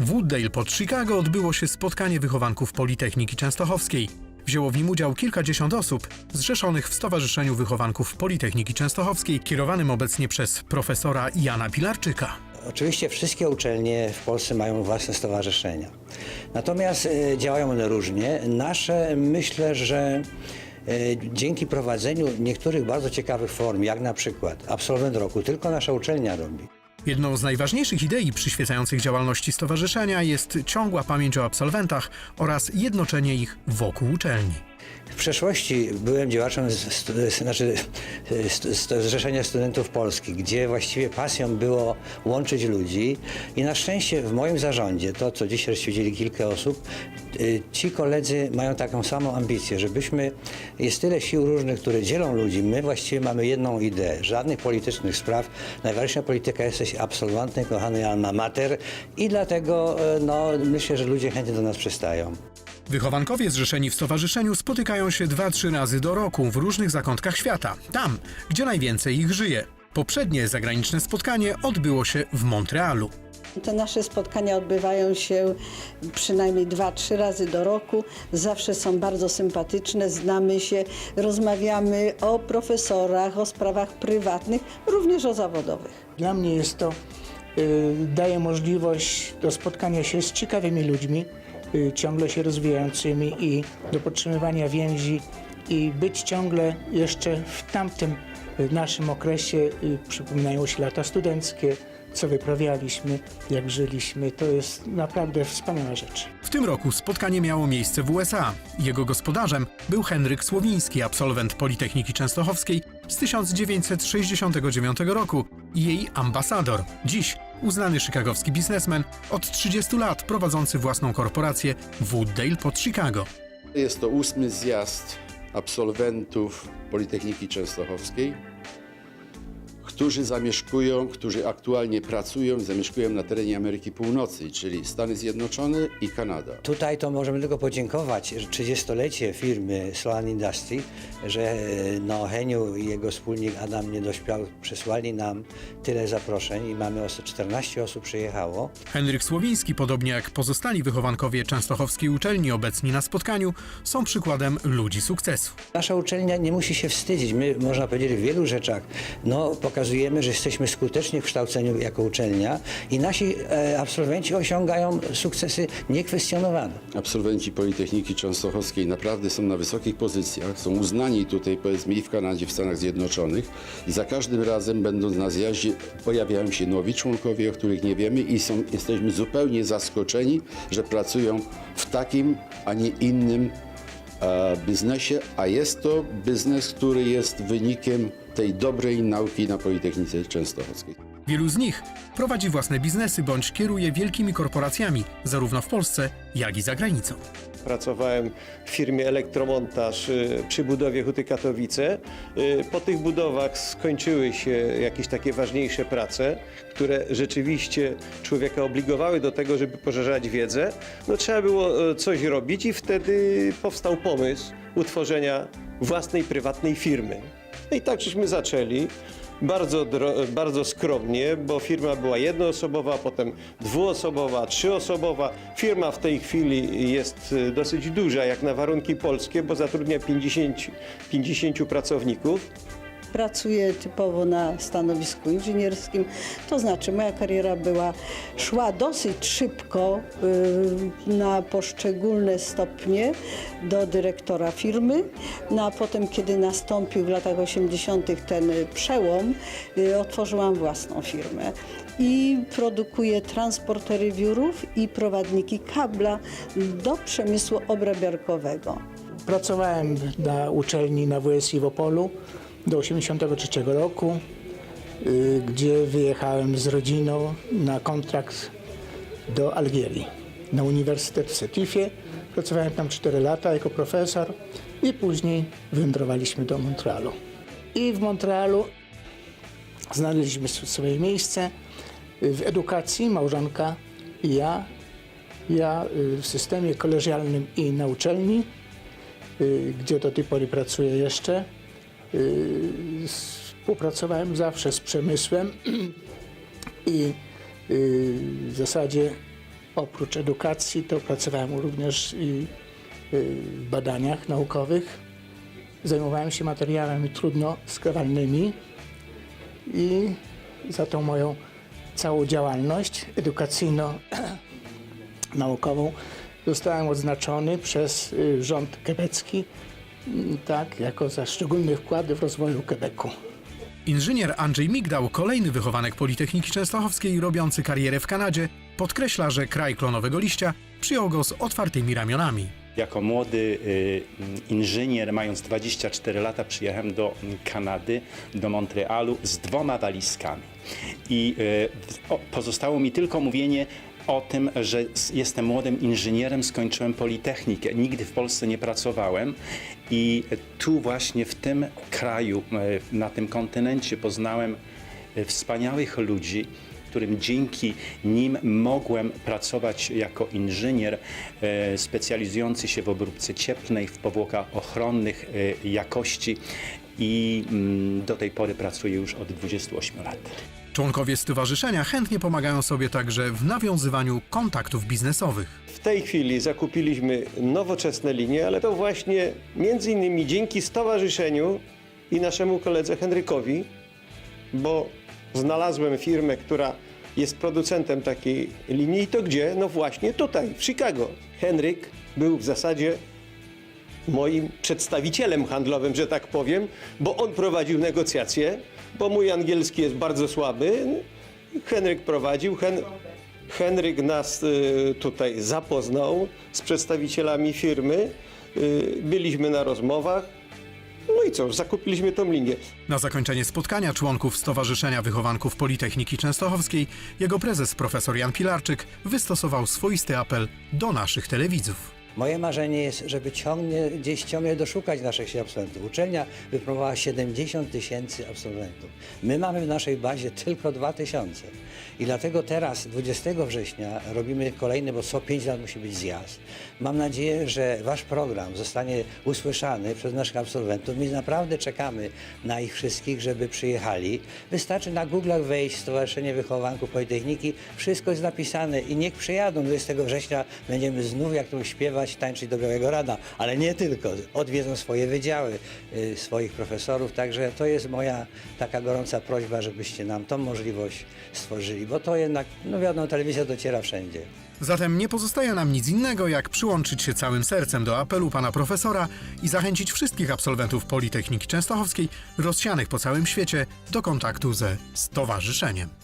W Wooddale pod Chicago odbyło się spotkanie wychowanków Politechniki Częstochowskiej. Wzięło w nim udział kilkadziesiąt osób zrzeszonych w Stowarzyszeniu Wychowanków Politechniki Częstochowskiej, kierowanym obecnie przez profesora Jana Pilarczyka. Oczywiście wszystkie uczelnie w Polsce mają własne stowarzyszenia. Natomiast e, działają one różnie. Nasze myślę, że e, dzięki prowadzeniu niektórych bardzo ciekawych form, jak na przykład absolwent roku, tylko nasza uczelnia robi. Jedną z najważniejszych idei przyświecających działalności stowarzyszenia jest ciągła pamięć o absolwentach oraz jednoczenie ich wokół uczelni. W przeszłości byłem działaczem znaczy, st- Stowarzyszenia Studentów Polskich, gdzie właściwie pasją było łączyć ludzi i na szczęście w moim zarządzie, to co dzisiaj rozwiedzieli kilka osób, ci koledzy mają taką samą ambicję, żebyśmy, jest tyle sił różnych, które dzielą ludzi, my właściwie mamy jedną ideę, żadnych politycznych spraw, najważniejsza polityka jesteś absolwentem, kochany alma mater i dlatego y, no, myślę, że ludzie chętnie do nas przystają. Wychowankowie zrzeszeni w stowarzyszeniu spotykają się 2-3 razy do roku w różnych zakątkach świata, tam, gdzie najwięcej ich żyje. Poprzednie zagraniczne spotkanie odbyło się w Montrealu. Te nasze spotkania odbywają się przynajmniej dwa, trzy razy do roku. Zawsze są bardzo sympatyczne, znamy się, rozmawiamy o profesorach, o sprawach prywatnych, również o zawodowych. Dla mnie jest to, y, daje możliwość do spotkania się z ciekawymi ludźmi, y, ciągle się rozwijającymi i do podtrzymywania więzi i być ciągle jeszcze w tamtym y, naszym okresie, przypominają się lata studenckie, co wyprawialiśmy, jak żyliśmy. To jest naprawdę wspaniała rzecz. W tym roku spotkanie miało miejsce w USA. Jego gospodarzem był Henryk Słowiński, absolwent Politechniki Częstochowskiej z 1969 roku i jej ambasador. Dziś uznany chicagowski biznesmen, od 30 lat prowadzący własną korporację Wooddale pod Chicago. Jest to ósmy zjazd absolwentów Politechniki Częstochowskiej, którzy zamieszkują, którzy aktualnie pracują i zamieszkują na terenie Ameryki Północnej, czyli Stany Zjednoczone i Kanada. Tutaj to możemy tylko podziękować że 30-lecie firmy Solan Industry, że no, Heniu i jego wspólnik Adam Niedośpiał przysłali nam tyle zaproszeń i mamy os- 14 osób przyjechało. Henryk Słowiński, podobnie jak pozostali wychowankowie Częstochowskiej uczelni obecni na spotkaniu, są przykładem ludzi sukcesu. Nasza uczelnia nie musi się wstydzić. My, można powiedzieć, w wielu rzeczach no, pokazujemy, że jesteśmy skuteczni w kształceniu jako uczelnia i nasi e, absolwenci osiągają sukcesy niekwestionowane. Absolwenci Politechniki Częstochowskiej naprawdę są na wysokich pozycjach, są uznani tutaj powiedzmy i w Kanadzie, w Stanach Zjednoczonych i za każdym razem będąc na zjaździe pojawiają się nowi członkowie, o których nie wiemy i są, jesteśmy zupełnie zaskoczeni, że pracują w takim, a nie innym biznesie, a jest to biznes, który jest wynikiem tej dobrej nauki na Politechnice Częstochowskiej. Wielu z nich prowadzi własne biznesy bądź kieruje wielkimi korporacjami, zarówno w Polsce, jak i za granicą. Pracowałem w firmie Elektromontaż y, przy budowie Huty Katowice. Y, Po tych budowach skończyły się jakieś takie ważniejsze prace, które rzeczywiście człowieka obligowały do tego, żeby poszerzać wiedzę. No, trzeba było y, coś robić i wtedy powstał pomysł utworzenia własnej prywatnej firmy. No i tak żeśmy zaczęli. Bardzo, bardzo skromnie, bo firma była jednoosobowa, potem dwuosobowa, trzyosobowa. Firma w tej chwili jest y, dosyć duża, jak na warunki polskie, bo zatrudnia 50, 50 pracowników. Pracuję typowo na stanowisku inżynierskim, to znaczy moja kariera była, szła dosyć szybko y, na poszczególne stopnie do dyrektora firmy, no a potem kiedy nastąpił w latach 80. ten przełom, y, otworzyłam własną firmę i produkuję transportery wiórów i prowadniki kabla do przemysłu obrabiarkowego. Pracowałem na uczelni na WSI w Opolu do 1983 roku, y, gdzie wyjechałem z rodziną na kontrakt do Algierii, na Uniwersytet w Setifie. Pracowałem tam 4 lata jako profesor i później wędrowaliśmy do Montrealu. I w Montrealu znaleźliśmy swoje miejsce y, w edukacji, małżonka i ja. Ja y, w systemie kolegialnym i na uczelni, gdzie do tej pory pracuję jeszcze. Y, Współpracowałem zawsze z przemysłem i y, w zasadzie Oprócz edukacji to pracowałem również i y, w badaniach naukowych. Zajmowałem się materiałami trudno skrywalnymi i za tą moją całą działalność edukacyjno-naukową zostałem odznaczony przez rząd quebecki mm, tak, jako za szczególny wkład w rozwoju Quebecu. Inżynier Andrzej Migdał, kolejny wychowanek Politechniki Częstochowskiej robiący karierę w Kanadzie, podkreśla, że kraj klonowego liścia przyjął go z otwartymi ramionami. Jako młody y, inżynier, mając 24 lata, przyjechałem do Kanady, do Montrealu z dwoma walizkami. I y, pozostało mi tylko mówienie o tym, że jestem młodym inżynierem, skończyłem Politechnikę. Nigdy w Polsce nie pracowałem i tu właśnie w tym kraju, y, na tym kontynencie poznałem wspaniałych ludzi, którym dzięki nim mogłem pracować jako inżynier e, specjalizujący się w obróbce cieplnej, w powłokach ochronnych e, jakości i mm, do tej pory pracuję już od 28 lat. Członkowie stowarzyszenia chętnie pomagają sobie także w nawiązywaniu kontaktów biznesowych. W tej chwili zakupiliśmy nowoczesne linie, ale to właśnie między innymi dzięki stowarzyszeniu i naszemu koledze Henrykowi, bo znalazłem firmę, która jest producentem takiej linii i to gdzie? No właśnie tutaj, w Chicago. Henryk był w zasadzie moim przedstawicielem handlowym, że tak powiem, bo on prowadził negocjacje, bo mój angielski jest bardzo słaby. Henryk prowadził. Hen Henryk nas y, tutaj zapoznał z przedstawicielami firmy. Y, byliśmy na rozmowach. I co, zakupiliśmy tą linię. Na zakończenie spotkania członków Stowarzyszenia Wychowanków Politechniki Częstochowskiej jego prezes profesor Jan Pilarczyk wystosował swoisty apel do naszych telewidzów. Moje marzenie jest, żeby ciągnie, gdzieś ciągle doszukać naszych się absolwentów. Uczelnia wypromowała 70 tysięcy absolwentów. My mamy w naszej bazie tylko 2 tysiące. I dlatego teraz, 20 września, robimy kolejny, bo co 5 lat musi być zjazd. Mam nadzieję, że Wasz program zostanie usłyszany przez naszych absolwentów. My naprawdę czekamy na ich wszystkich, żeby przyjechali. Wystarczy na Google'ach wejść Stowarzyszenie Wychowanków Politechniki. Wszystko jest napisane i niech przyjadą 20 września. Będziemy znów, jak tu śpiewać, tańczyć do Białego Rada. Ale nie tylko. Odwiedzą swoje wydziały, y, swoich profesorów. Także to jest moja taka gorąca prośba, żebyście nam tą możliwość stworzyli. Bo to jednak, no wiadomo, telewizja dociera wszędzie. Zatem nie pozostaje nam nic innego, jak przyłączyć się całym sercem do apelu pana profesora i zachęcić wszystkich absolwentów Politechniki Częstochowskiej rozsianych po całym świecie do kontaktu ze stowarzyszeniem.